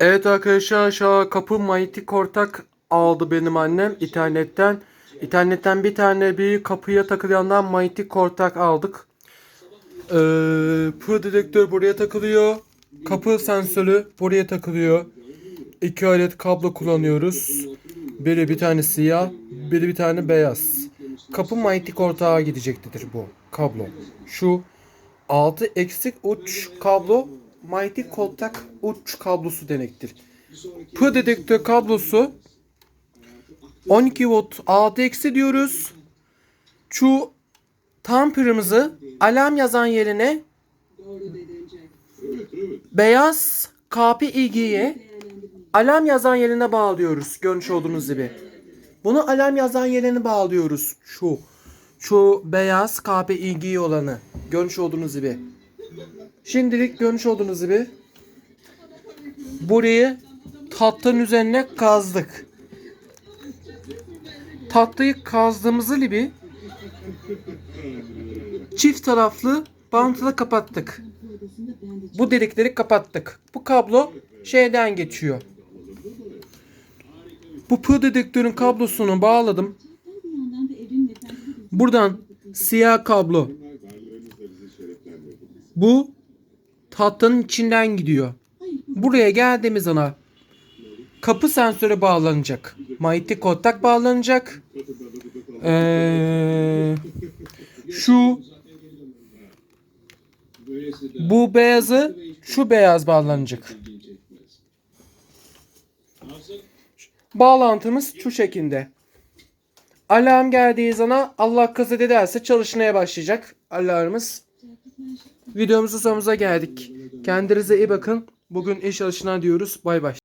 Evet arkadaşlar aşağı kapı Mighty Kortak aldı benim annem internetten. İnternetten bir tane bir kapıya takılandan Mighty Kortak aldık. Ee, Pro dedektör buraya takılıyor. Kapı sensörü buraya takılıyor. İki adet kablo kullanıyoruz. Biri bir tane siyah, biri bir tane beyaz. Kapı Mighty Kortak'a gidecektir bu kablo. Şu 6 eksik uç kablo Mighty Kontak uç kablosu demektir. Pro dedektör kablosu 12 volt 6 eksi diyoruz. Şu tamperımızı alarm yazan yerine beyaz KPIG'ye alarm yazan yerine bağlıyoruz. Görmüş olduğunuz gibi. Bunu alarm yazan yerine bağlıyoruz. Şu. Şu beyaz KPIG olanı. Görmüş olduğunuz gibi. Şimdilik görmüş olduğunuz gibi burayı tahtın üzerine kazdık. Tahtayı kazdığımızı gibi çift taraflı bantla kapattık. Bu delikleri kapattık. Bu kablo şeyden geçiyor. Bu pı dedektörün kablosunu bağladım. Buradan siyah kablo. Bu tahtanın içinden gidiyor. Buraya geldiğimiz ana kapı sensörü bağlanacak. Mighty kontak bağlanacak. Ee, şu bu beyazı şu beyaz bağlanacak. Bağlantımız şu şekilde. Alarm geldiği zaman Allah kaset ederse çalışmaya başlayacak alarmımız. Videomuzun sonumuza geldik. Kendinize iyi bakın. Bugün iş alışına diyoruz. Bay bay.